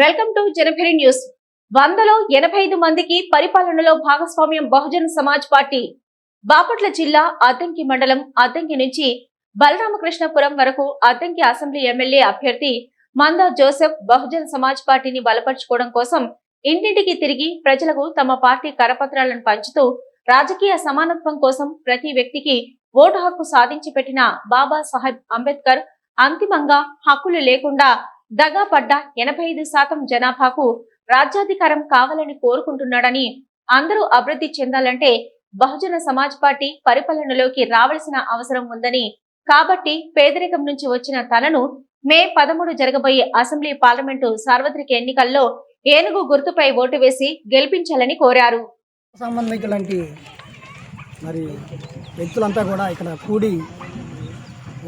Welcome to జనభరి news. వందలో ఎనభై ఐదు మందికి పరిపాలనలో భాగస్వామ్యం బహుజన్ సమాజ్ పార్టీ. బాపట్ల జిల్లా అద్దంకి మండలం అద్దంకి నుంచి బలరామకృష్ణపురం వరకు అద్దంకి అసెంబ్లీ ఎమ్మెల్యే అభ్యర్థి మందా జోసెఫ్ బహుజన్ సమాజ్ పార్టీని బలపరుచుకోవడం కోసం ఇంటింటికి తిరిగి ప్రజలకు తమ పార్టీ కరపత్రాలను పంచుతూ రాజకీయ సమానత్వం కోసం ప్రతి వ్యక్తికి ఓటు హక్కు సాధించి పెట్టిన బాబా సాహెబ్ అంబేద్కర్ అంతిమంగా హక్కులు లేకుండా దగా పడ్డ ఎనభై ఐదు శాతం జనాభాకు రాజ్యాధికారం కావాలని కోరుకుంటున్నాడని అందరూ అభివృద్ధి చెందాలంటే బహుజన సమాజ్ పార్టీ పరిపాలనలోకి రావాల్సిన అవసరం ఉందని. కాబట్టి పేదరికం నుంచి వచ్చిన తనను మే పదమూడు జరగబోయే అసెంబ్లీ పార్లమెంటు సార్వత్రిక ఎన్నికల్లో ఏనుగు గుర్తుపై ఓటు వేసి గెలిపించాలని కోరారు. మరి వ్యక్తులంతా కూడా ఇక్కడ కూడి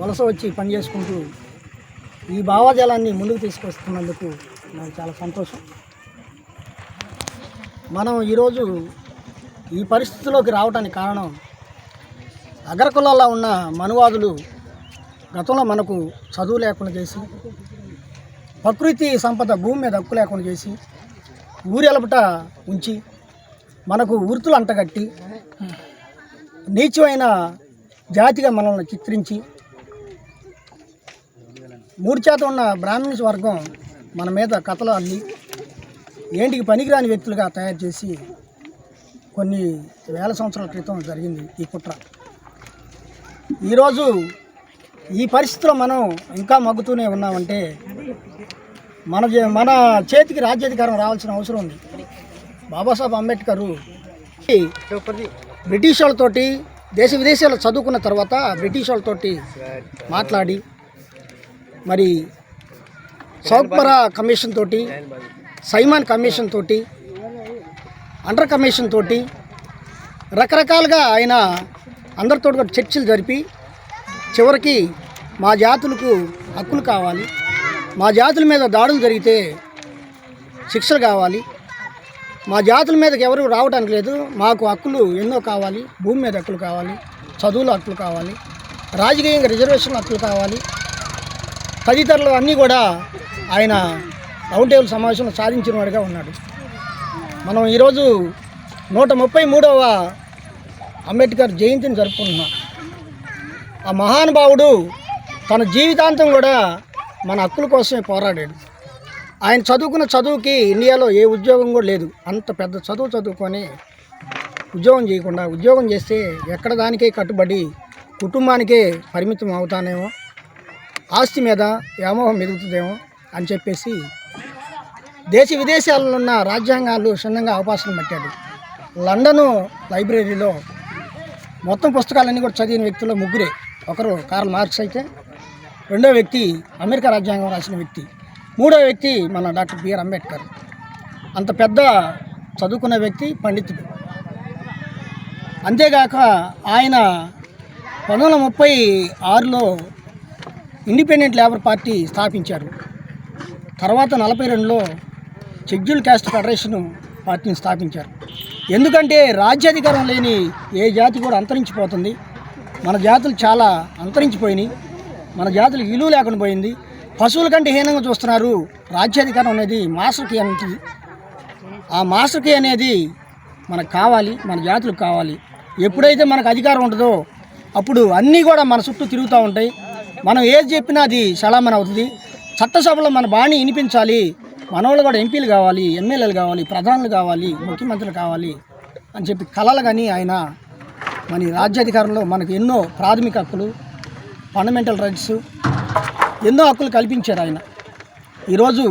వలస వచ్చి పనిచేసుకుంటూ ఈ భావజాలాన్ని ముందుకు తీసుకొస్తున్నందుకు నాకు చాలా సంతోషం. మనం ఈరోజు ఈ పరిస్థితిలోకి రావడానికి కారణం అగ్రకులాల్లో ఉన్న మనువాదులు గతంలో మనకు చదువు లేకుండా చేసి ప్రకృతి సంపద భూమి మీద హక్కు లేకుండా చేసి ఊరెలపట ఉంచి మనకు వృత్తులు అంటగట్టి నీచమైన జాతిగా మనల్ని చిత్రించి మూడు చేత ఉన్న బ్రాహ్మిన్స్ వర్గం మన మీద కథలు అల్లి ఏంటికి పనికిరాని వ్యక్తులుగా తయారు చేసి కొన్ని వేల సంవత్సరాల క్రితం జరిగింది ఈ కుట్ర. ఈరోజు ఈ పరిస్థితిలో మనం ఇంకా మగ్గుతూనే ఉన్నామంటే మన మన చేతికి రాజ్యాధికారం రావాల్సిన అవసరం ఉంది. బాబాసాహెబ్ అంబేద్కర్ బ్రిటిష్ వాళ్ళతోటి దేశ విదేశాలు చదువుకున్న తర్వాత బ్రిటిష్ వాళ్ళతోటి మాట్లాడి మరి సౌక్పరా కమిషన్ తోటి సైమాన్ కమిషన్ తోటి అండర్ కమిషన్ తోటి రకరకాలుగా ఆయన అందరితో చర్చలు జరిపి చివరికి మా జాతులకు హక్కులు కావాలి. మా జాతుల మీద దాడులు జరిగితే శిక్షలు కావాలి. మా జాతుల మీదకి ఎవరు రావడానికి లేదు. మాకు హక్కులు ఎన్నో కావాలి. భూమి మీద హక్కులు కావాలి. చదువుల హక్కులు కావాలి. రాజకీయంగా రిజర్వేషన్ హక్కులు కావాలి. తదితరులు అన్నీ కూడా ఆయన రౌండ్ టేబుల్ సమావేశంలో సాధించిన వాడిగా ఉన్నాడు. మనం ఈరోజు నూట ముప్పై మూడవ అంబేద్కర్ జయంతిని జరుపుకుంటున్నాం. ఆ మహానుభావుడు తన జీవితాంతం కూడా మన హక్కుల కోసమే పోరాడాడు. ఆయన చదువుకున్న చదువుకి ఇండియాలో ఏ ఉద్యోగం కూడా లేదు. అంత పెద్ద చదువు చదువుకొని ఉద్యోగం చేయకుండా ఉద్యోగం చేస్తే ఎక్కడ దానికే కట్టుబడి కుటుంబానికే పరిమితం అవుతానేమో ఆస్తి మీద వ్యామోహం ఎదుగుతుందేమో అని చెప్పేసి దేశ విదేశాలలో ఉన్న రాజ్యాంగాలు క్షుణ్ణంగా అవకాశం పట్టాడు. లండను లైబ్రరీలో మొత్తం పుస్తకాలన్నీ కూడా చదివిన వ్యక్తుల్లో ముగ్గురే. ఒకరు కార్ల్ మార్క్స్ అయితే రెండో వ్యక్తి అమెరికా రాజ్యాంగం రాసిన వ్యక్తి మూడో వ్యక్తి మన డాక్టర్ బిఆర్ అంబేద్కర్. అంత పెద్ద చదువుకున్న వ్యక్తి పండితుడు. అంతేగాక ఆయన పంతొమ్మిది వందల ముప్పై ఆరులో ఇండిపెండెంట్ లేబర్ పార్టీ స్థాపించారు. తర్వాత నలభై రెండులో షెడ్యూల్ క్యాస్ట్ ఫెడరేషన్ పార్టీని స్థాపించారు. ఎందుకంటే రాజ్యాధికారం లేని ఏ జాతి కూడా అంతరించిపోతుంది. మన జాతులు చాలా అంతరించిపోయినాయి. మన జాతులకు విలువ లేకుండా పోయింది. పశువుల కంటే హీనంగా చూస్తున్నారు రాజ్యాధికారం అనేది మాస్టర్కి అనేది. ఆ మాస్టర్కి అనేది మనకు కావాలి మన జాతులకు కావాలి. ఎప్పుడైతే మనకు అధికారం ఉంటుందో అప్పుడు అన్నీ కూడా మన చుట్టూ తిరుగుతూ ఉంటాయి. మనం ఏది చెప్పినా అది చలామణి అవుతుంది. చట్టసభలో మన బాణి వినిపించాలి. మనవాళ్ళు కూడా ఎంపీలు కావాలి ఎమ్మెల్యేలు కావాలి ప్రధానులు కావాలి ముఖ్యమంత్రులు కావాలి అని చెప్పి కలలు కానీ ఆయన మన రాజ్యాధికారంలో మనకు ఎన్నో ప్రాథమిక హక్కులు ఫండమెంటల్ రైట్స్ ఎన్నో హక్కులు కల్పించారు ఆయన. ఈరోజు